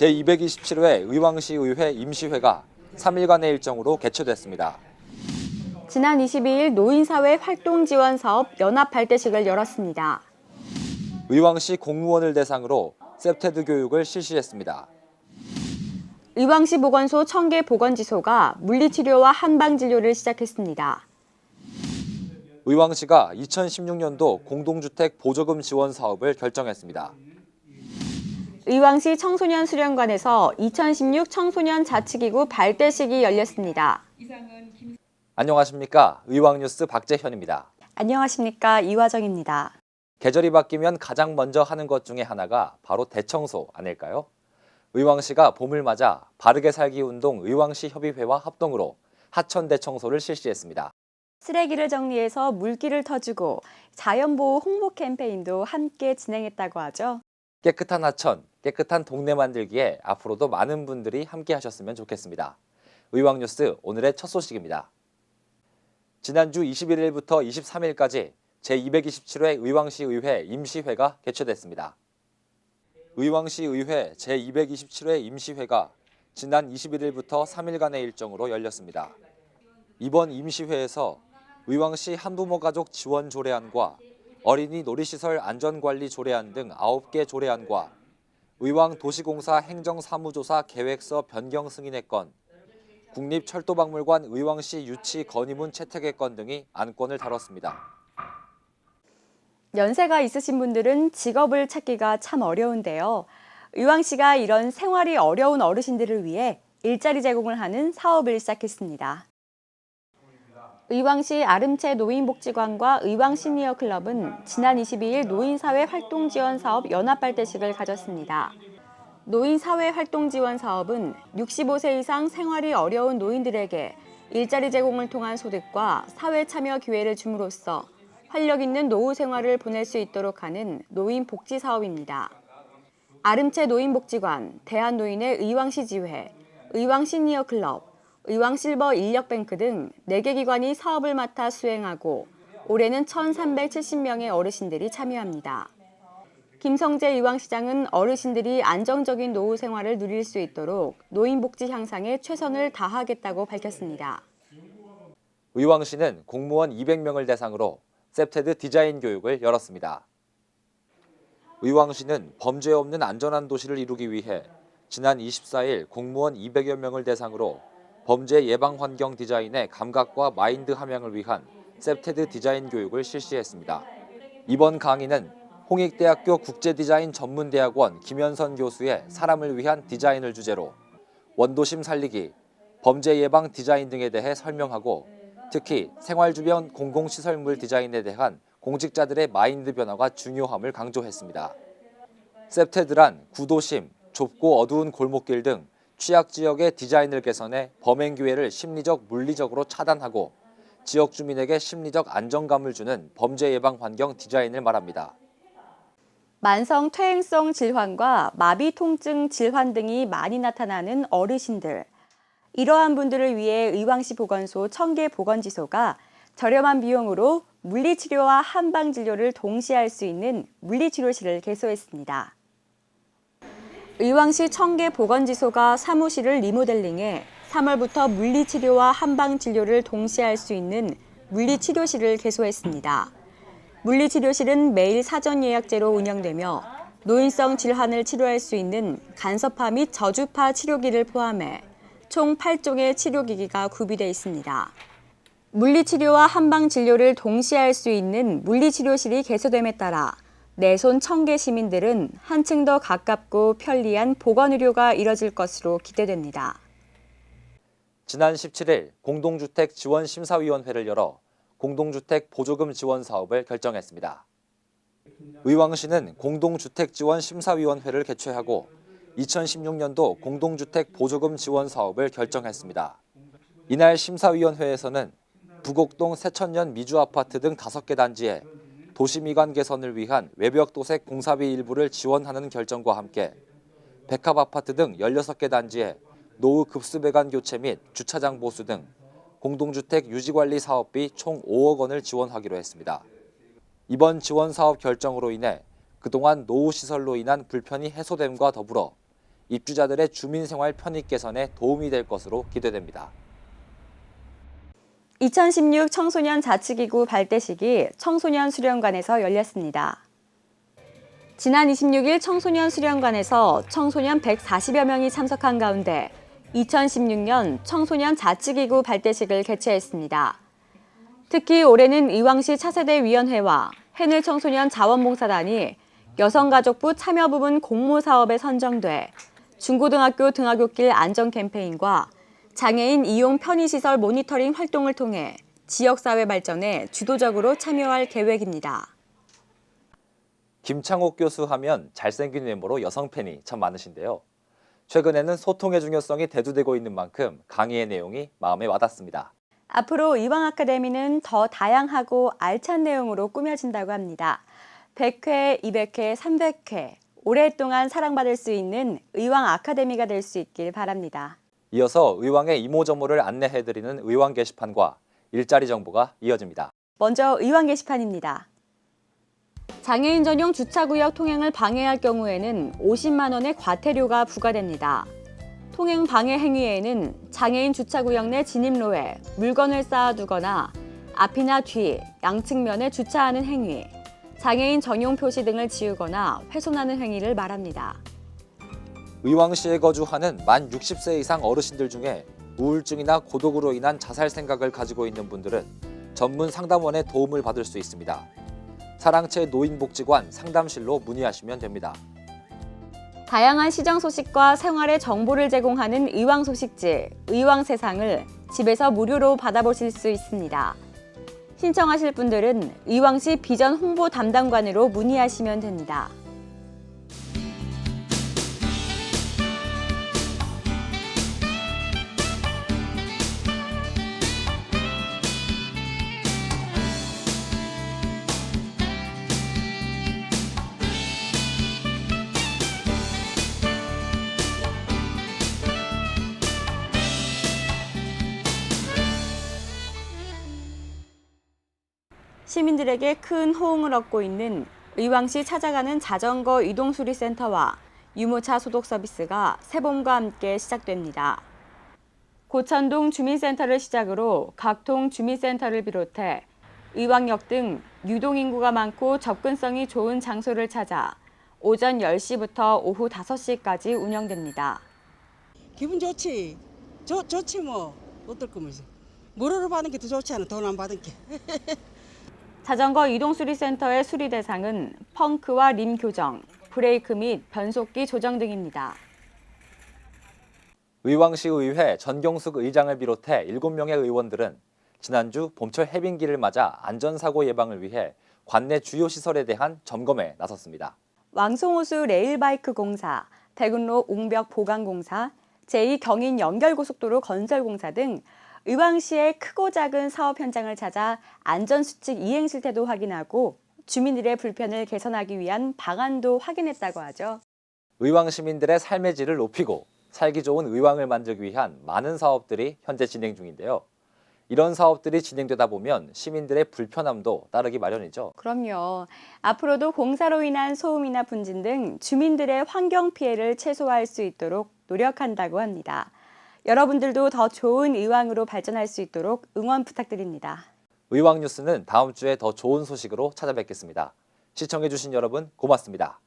제227회 의왕시 의회 임시회가 3일간의 일정으로 개최됐습니다. 지난 22일 노인사회 활동지원 사업 연합발대식을 열었습니다. 의왕시 공무원을 대상으로 셉테드 교육을 실시했습니다. 의왕시 보건소 청계 보건지소가 물리치료와 한방진료를 시작했습니다. 의왕시가 2016년도 공동주택 보조금 지원 사업을 결정했습니다. 의왕시 청소년 수련관에서 2016 청소년 자치기구 발대식이 열렸습니다. 안녕하십니까? 의왕뉴스 박재현입니다. 안녕하십니까 이화정입니다. 계절이 바뀌면 가장 먼저 하는 것 중에 하나가 바로 대청소 아닐까요? 의왕시가 봄을 맞아 바르게 살기 운동 의왕시 협의회와 합동으로 하천 대청소를 실시했습니다. 쓰레기를 정리해서 물기를 터주고 자연보호 홍보 캠페인도 함께 진행했다고 하죠. 깨끗한 하천, 깨끗한 동네 만들기에 앞으로도 많은 분들이 함께 하셨으면 좋겠습니다. 의왕뉴스 오늘의 첫 소식입니다. 지난주 21일부터 23일까지 제227회 의왕시 의회 임시회가 개최됐습니다. 의왕시 의회 제227회 임시회가 지난 21일부터 3일간의 일정으로 열렸습니다. 이번 임시회에서 의왕시 한부모 가족 지원 조례안과 어린이 놀이시설 안전관리 조례안 등 9개 조례안과 의왕 도시공사 행정사무조사 계획서 변경 승인의 건, 국립철도박물관 의왕시 유치 건의문 채택의 건 등이 안건을 다뤘습니다. 연세가 있으신 분들은 직업을 찾기가 참 어려운데요. 의왕시가 이런 생활이 어려운 어르신들을 위해 일자리 제공을 하는 사업을 시작했습니다. 의왕시 아름채 노인복지관과 의왕 시니어 클럽은 지난 22일 노인사회 활동지원 사업 연합발대식을 가졌습니다. 노인사회 활동지원 사업은 65세 이상 생활이 어려운 노인들에게 일자리 제공을 통한 소득과 사회 참여 기회를 줌으로써 활력 있는 노후 생활을 보낼 수 있도록 하는 노인 복지 사업입니다. 아름채 노인복지관, 대한노인의 의왕시 지회, 의왕 시니어 클럽, 의왕 실버 인력뱅크 등 4개 기관이 사업을 맡아 수행하고 올해는 1,370명의 어르신들이 참여합니다. 김성재 의왕시장은 어르신들이 안정적인 노후 생활을 누릴 수 있도록 노인복지 향상에 최선을 다하겠다고 밝혔습니다. 의왕시는 공무원 200명을 대상으로 셉테드 디자인 교육을 열었습니다. 의왕시는 범죄 없는 안전한 도시를 이루기 위해 지난 24일 공무원 200여 명을 대상으로 범죄 예방 환경 디자인의 감각과 마인드 함양을 위한 셉테드 디자인 교육을 실시했습니다. 이번 강의는 홍익대학교 국제디자인 전문대학원 김현선 교수의 사람을 위한 디자인을 주제로 원도심 살리기, 범죄 예방 디자인 등에 대해 설명하고 특히 생활 주변 공공시설물 디자인에 대한 공직자들의 마인드 변화가 중요함을 강조했습니다. 셉테드란 구도심, 좁고 어두운 골목길 등 취약 지역의 디자인을 개선해 범행 기회를 심리적, 물리적으로 차단하고 지역 주민에게 심리적 안정감을 주는 범죄 예방 환경 디자인을 말합니다. 만성 퇴행성 질환과 마비 통증 질환 등이 많이 나타나는 어르신들. 이러한 분들을 위해 의왕시 보건소 청계 보건지소가 저렴한 비용으로 물리치료와 한방진료를 동시에 할 수 있는 물리치료실을 개소했습니다. 의왕시 청계 보건지소가 사무실을 리모델링해 3월부터 물리치료와 한방진료를 동시에 할 수 있는 물리치료실을 개소했습니다. 물리치료실은 매일 사전 예약제로 운영되며 노인성 질환을 치료할 수 있는 간섭파 및 저주파 치료기를 포함해 총 8종의 치료기기가 구비되어 있습니다. 물리치료와 한방진료를 동시에 할 수 있는 물리치료실이 개소됨에 따라 내손 청계 시민들은 한층 더 가깝고 편리한 보건 의료가 이뤄질 것으로 기대됩니다. 지난 17일 공동주택 지원 심사위원회를 열어 공동주택 보조금 지원 사업을 결정했습니다. 의왕시는 공동주택 지원 심사위원회를 개최하고 2016년도 공동주택 보조금 지원 사업을 결정했습니다. 이날 심사위원회에서는 부곡동 세천년 미주아파트 등 5개 단지에 도시미관 개선을 위한 외벽 도색 공사비 일부를 지원하는 결정과 함께 백합 아파트 등 16개 단지에 노후 급수배관 교체 및 주차장 보수 등 공동주택 유지관리 사업비 총 5억 원을 지원하기로 했습니다. 이번 지원 사업 결정으로 인해 그동안 노후 시설로 인한 불편이 해소됨과 더불어 입주자들의 주민생활 편익 개선에 도움이 될 것으로 기대됩니다. 2016 청소년 자치기구 발대식이 청소년 수련관에서 열렸습니다. 지난 26일 청소년 수련관에서 청소년 140여 명이 참석한 가운데 2016년 청소년 자치기구 발대식을 개최했습니다. 특히 올해는 의왕시 차세대 위원회와 해늘 청소년 자원봉사단이 여성가족부 참여 부분 공모 사업에 선정돼 중고등학교 등하굣길 안전 캠페인과 장애인 이용 편의시설 모니터링 활동을 통해 지역사회 발전에 주도적으로 참여할 계획입니다. 김창옥 교수 하면 잘생긴 외모로 여성 팬이 참 많으신데요. 최근에는 소통의 중요성이 대두되고 있는 만큼 강의의 내용이 마음에 와닿습니다. 앞으로 의왕 아카데미는 더 다양하고 알찬 내용으로 꾸며진다고 합니다. 100회, 200회, 300회 오랫동안 사랑받을 수 있는 의왕 아카데미가 될 수 있길 바랍니다. 이어서 의왕의 이모저모를 안내해드리는 의왕 게시판과 일자리 정보가 이어집니다. 먼저 의왕 게시판입니다. 장애인 전용 주차구역 통행을 방해할 경우에는 50만 원의 과태료가 부과됩니다. 통행 방해 행위에는 장애인 주차구역 내 진입로에 물건을 쌓아두거나 앞이나 뒤, 양측면에 주차하는 행위, 장애인 전용 표시 등을 지우거나 훼손하는 행위를 말합니다. 의왕시에 거주하는 만 60세 이상 어르신들 중에 우울증이나 고독으로 인한 자살 생각을 가지고 있는 분들은 전문 상담원의 도움을 받을 수 있습니다. 사랑채 노인복지관 상담실로 문의하시면 됩니다. 다양한 시정 소식과 생활의 정보를 제공하는 의왕 소식지 의왕 세상을 집에서 무료로 받아보실 수 있습니다. 신청하실 분들은 의왕시 비전 홍보 담당관으로 문의하시면 됩니다. 시민들에게 큰 호응을 얻고 있는 의왕시 찾아가는 자전거 이동 수리센터와 유모차 소독 서비스가 새봄과 함께 시작됩니다. 고천동 주민센터를 시작으로 각통 주민센터를 비롯해 의왕역 등 유동인구가 많고 접근성이 좋은 장소를 찾아 오전 10시부터 오후 5시까지 운영됩니다. 기분 좋지. 좋 좋지 뭐. 어떨 거면서. 무료로 받는 게더 좋지 않아. 돈 안 받은 게. 자전거 이동수리센터의 수리 대상은 펑크와 림 교정, 브레이크 및 변속기 조정 등입니다. 의왕시 의회 전경숙 의장을 비롯해 7명의 의원들은 지난주 봄철 해빙기를 맞아 안전사고 예방을 위해 관내 주요 시설에 대한 점검에 나섰습니다. 왕송호수 레일바이크 공사, 대근로 옹벽 보강공사, 제2경인 연결고속도로 건설공사 등 의왕시의 크고 작은 사업 현장을 찾아 안전수칙 이행 실태도 확인하고 주민들의 불편을 개선하기 위한 방안도 확인했다고 하죠. 의왕 시민들의 삶의 질을 높이고 살기 좋은 의왕을 만들기 위한 많은 사업들이 현재 진행 중인데요. 이런 사업들이 진행되다 보면 시민들의 불편함도 따르기 마련이죠. 그럼요. 앞으로도 공사로 인한 소음이나 분진 등 주민들의 환경 피해를 최소화할 수 있도록 노력한다고 합니다. 여러분들도 더 좋은 의왕으로 발전할 수 있도록 응원 부탁드립니다. 의왕 뉴스는 다음 주에 더 좋은 소식으로 찾아뵙겠습니다. 시청해주신 여러분 고맙습니다.